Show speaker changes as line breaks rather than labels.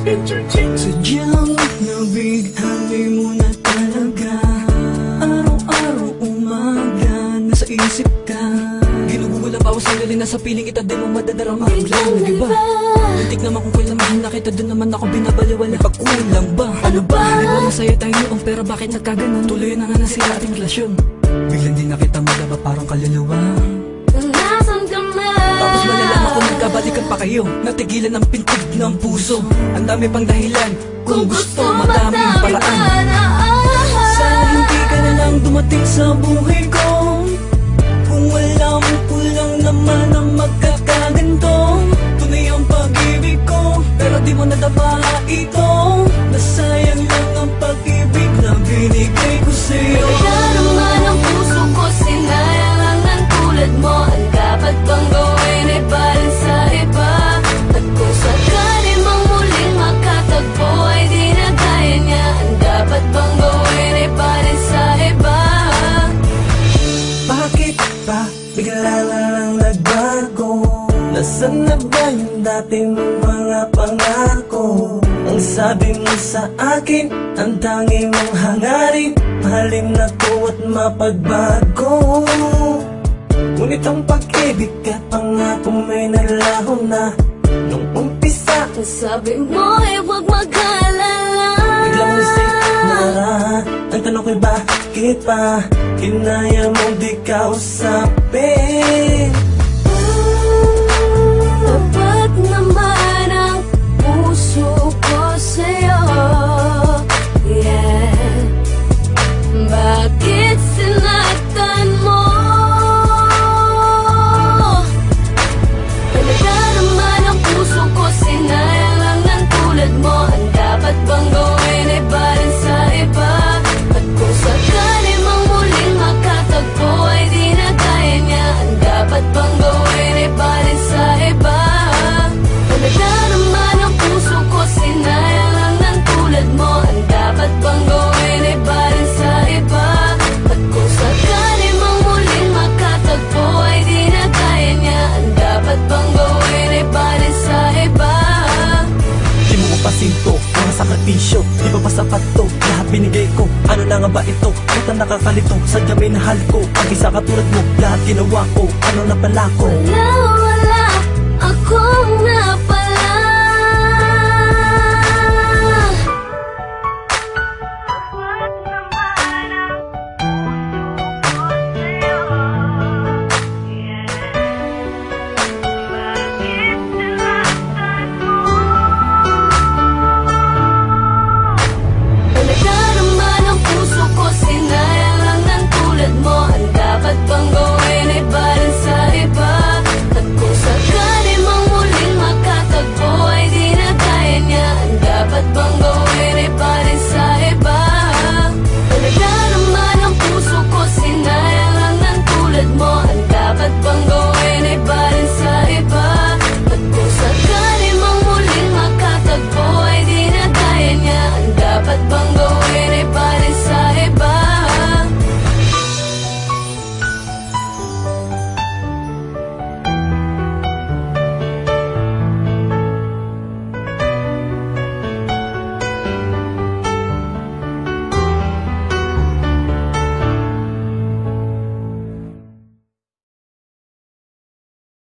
Entertainment.
Sadyang nabighani mo na talaga Araw-araw umaga Nasa isip ka Ginugugol ang bawas sa'yo Nasa piling kita Di mo madadarama Biglang nag-iba Muntik naman kung kailan mahal na kita Doon naman ako binabaliwala May pagkulang ba? Ano ba? Di ba masaya tayo noon Pero bakit nagkaganon? Tuloy na nga nasira ating relasyon Biglang di na kita madaba Parang kaluluwa
Nasaan ka na?
Tapos malalaman ko nagkabalikan pa kayo Natigilan ang pintig ng puso. Ang dami pang dahilan Kung gusto madaming paraan. Sana hindi ka na lang dumating sa buhay ko Nasaan na ba yung dating mga pangako? Ang sabi mo sa akin, ang tangi mong hangarin. Mahalin ako at mapagbago. Ngunit ang pag-ibig at pangako may nalaho na. Nung umpisa,
Ang sabi mo ay huwag mag-alala.
Biglang isip na Ang tanong ko'y bakit pa? Kinaya mong di kausapin
Tapat
nga ba ito? Ang nakakalito? Sadya may nahal ko Ang isa katulad mo Lahat ginawa ko Ano na pala ko?
Wala, wala akong